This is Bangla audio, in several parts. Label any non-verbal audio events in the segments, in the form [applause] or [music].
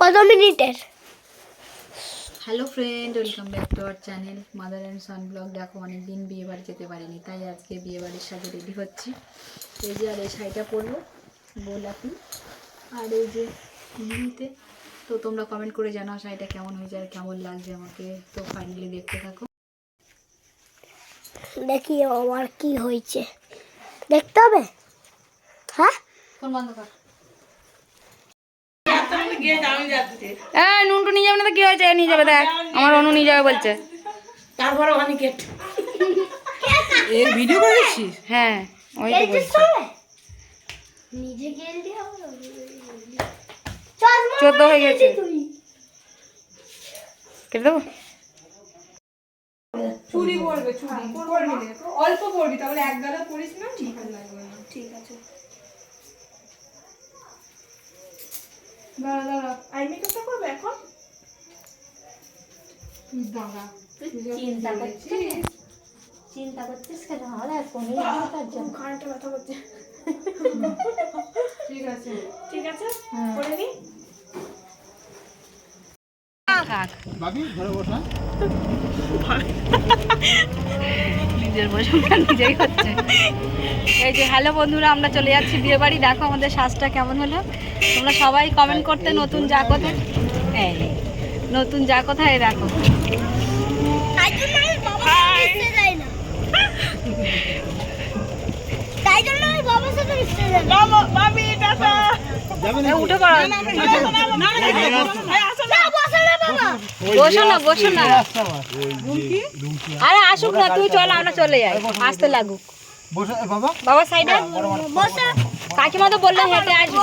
কত মিনিটের? Hello friend welcome back to our channel mother and son blog দেখো অনেকদিন বিয়ে বাড়ি যেতে পারিনি তাই আজকে বিয়ে বাড়ির সাথে রেডি হচ্ছি। এই যে আর এই শাড়িটা পরবো গোলাপি। আর এই যে নীলতে তো তোমরা কমেন্ট করে জানাও শাড়িটা কেমন হয়েছে আর কেমন লাগছে আমাকে তো ফাইনালি দেখতে থাকো। দেখি আমার কি হয়েছে। দেখতে হবে? হ্যাঁ? ফোন বন্ধ কর। হ্যাঁ নুনটু নিয়ে যাবে না তো? কি হয়েছে? নিয়ে যাবে দেখ। আমার অনু নিয়ে যাবে বলছে। তারপরে অনিকেট এই ভিডিও করেছিস? হ্যাঁ ওই তো বলছে। নিজে গেল দিয়ে চোদ্দ হয়ে গেছে। কেটে দেবো? চুরি পড়বে চুরি অল্প পড়বি তাহলে এক গাদা না ঠিক আছে। ঠিক আছে। দাঁড়া দাঁড়া। আই মেকআপটা করবে এখন? দাঁড়া। চিন্তা করছিস? চিন্তা করছিস কেন? আমার ফোনে তার জন্য খানটা ব্যথা করছে। [laughs] ঠিক আছে। ঠিক আছে? করে নি? থাক [laughs] নিজের প্রশংসা নিজেই হচ্ছে এই যে হ্যালো বন্ধুরা আমরা চলে যাচ্ছি বিয়ে বাড়ি দেখো আমাদের শ্বাসটা কেমন হলো তোমরা সবাই কমেন্ট করতে নতুন যা কোথায় এই নতুন যা কোথায় দেখো উঠে পড়ো বসো না বসো না। আরে আসুক না তুই চল আমরা চলে যাই। আসতে লাগুক। বাবা। সাইডে কাকিমা তো বললে হেঁটে আসবে।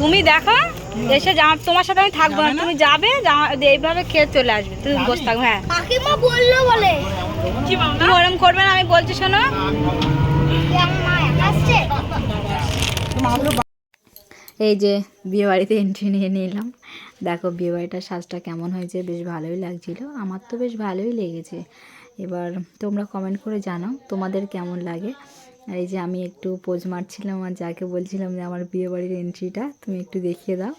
তুমি দেখো এসে জামা তোমার সাথে আমি থাকব না। তুমি যাবে এইভাবে খেয়ে চলে আসবে। তুমি বসে থাকবে হ্যাঁ। কাকিমা বলল বলে। তুমি ওরম করবে না আমি বলছি শোনো যে আমার মা একা আসছে এই যে বিয়ে বাড়িতে এন্ট্রি নিয়ে নিলাম। দেখো বিয়ে বাড়িটার সাজটা কেমন হয়েছে, বেশ ভালোই লাগছিল। আমার তো বেশ ভালোই লেগেছে। এবার তোমরা কমেন্ট করে জানাও, তোমাদের কেমন লাগে? আর এই যে আমি একটু পোজ মারছিলাম আর যাকে বলছিলাম যে আমার বিয়ে বাড়ির এন্ট্রিটা তুমি একটু দেখিয়ে দাও।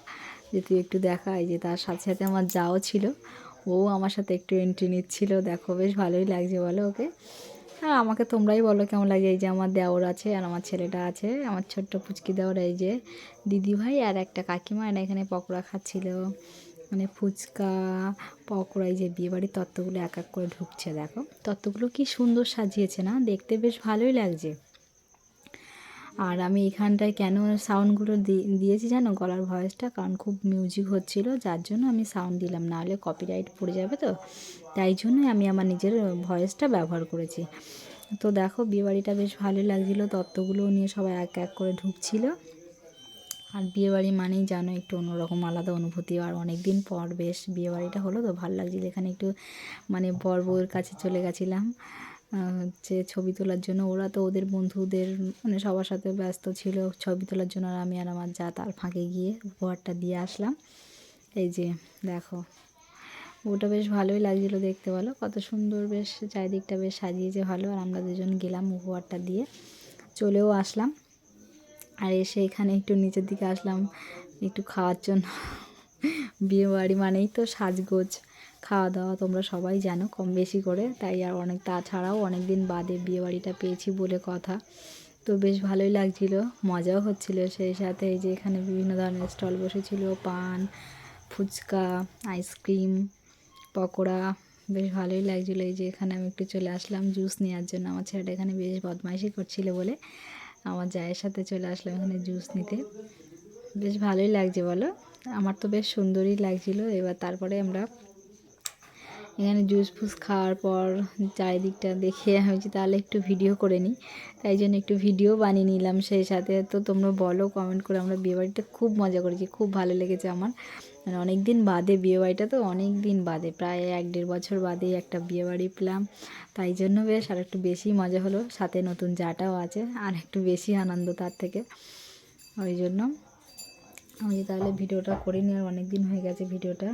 যে তুই একটু দেখা, এই যে তার সাথে সাথে আমার যাও ছিল। ও আমার সাথে একটু এন্ট্রি নিচ্ছিল। দেখো বেশ ভালোই লাগছে বলো ওকে। আর আমাকে তোমরাই বলো কেমন লাগে এই যে আমার দেওর আছে আর আমার ছেলেটা আছে। আমার ছোট্ট ফুচকি দেওর এই যে দিদি ভাই আর একটা কাকিমা, এরা এখানে পকোড়া খাচ্ছিল। মানে ফুচকা, পকোড়া, এই যে বিয়েবাড়ির তত্ত্বগুলো এক এক করে ঢুকছে, দেখো। তত্ত্বগুলো কি সুন্দর সাজিয়েছে না? দেখতে বেশ ভালোই লাগছে। আর আমি এখানটায় কেন সাউন্ডগুলো দিয়েছি জানো? গলার ভয়েসটা কারণ খুব মিউজিক হচ্ছিল, যার জন্য আমি সাউন্ড দিলাম। না হলে কপিরাইট পড়ে যাবে তো? তাই জন্যই আমি আমার নিজের ভয়েসটা ব্যবহার করেছি। তো দেখো বিয়েবাড়িটা বেশ ভালোই লাগছিল। তত্ত্বগুলো নিয়ে সবাই এক এক করে ঢুকছিল। আর বিয়েবাড়ি মানেই জানো, একটু অন্যরকম আলাদা অনুভূতি। আর অনেক দিন পর বেশ বিয়েবাড়িটা হলো তো, ভালো লাগছিল। এখানে একটু মানে বর বউয়ের কাছে চলে গেছিলাম। হচ্ছে ছবি তোলার জন্য, ওরা তো ওদের বন্ধুদের মানে সবার সাথে ব্যস্ত ছিল, ছবি তোলার জন্য আর আমি আর আমার যা তার ফাঁকে গিয়ে উপহারটা দিয়ে আসলাম। এই যে, দেখো, ওটা বেশ ভালোই লাগছিল দেখতে ভালো কত সুন্দর বেশ, চারিদিকটা বেশ সাজিয়েছে ভালো, আর আমরা দুজন গেলাম উপহারটা দিয়ে। চলেও আসলাম। আর এসে এখানে একটু নিচের দিকে আসলাম, একটু খাওয়ার জন্য। বিয়ে বাড়ি মানেই তো সাজগোজ। খাওয়া দাওয়া তোমরা সবাই জানো, কম বেশি করে। তাই আর অনেক, তাছাড়াও অনেক দিন বাদে বিয়েবাড়িটা পেয়েছি বলে কথা। তো বেশ ভালোই লাগছিল, মজাও হচ্ছিল। সেই সাথে এই যে এখানে বিভিন্ন ধরনের স্টল বসেছিল, পান, ফুচকা, আইসক্রিম, পকোড়া, বেশ ভালোই লাগছিল। এই যে এখানে আমি একটু চলে আসলাম, জুস নেওয়ার জন্য। আমার ছেলেটা এখানে বেশ বদমাইশি করছিল বলে আমার জায়ের সাথে চলে আসলাম এখানে জুস নিতে। বেশ ভালোই লাগছে বলো। আমার তো বেশ সুন্দরই লাগছিল। এবার তারপরে আমরা এখানে জুস ফুস খাওয়ার পর চারিদিকটা দেখে আমি তাহলে একটু ভিডিও করে নিই তাই জন্য একটু ভিডিও বানিয়ে নিলাম সেই সাথে। তো তোমরা বলো কমেন্ট করে আমরা বিয়েবাড়িতে খুব মজা করেছি, খুব ভালো লেগেছে আমার। মানে অনেক দিন বাদে বিয়েবাড়িটা তো অনেক দিন বাদে, প্রায় এক দেড় বছর বাদে একটা বিয়েবাড়ি পেলাম। তাই জন্য বেশ আর একটু বেশি মজা হলো, সাথে নতুন জাটাও আছে, আর একটু বেশি আনন্দ তার থেকে। ওই জন্য আমি তাহলে ভিডিওটা করে নিই আর অনেক দিন হয়ে গেছে ভিডিওটা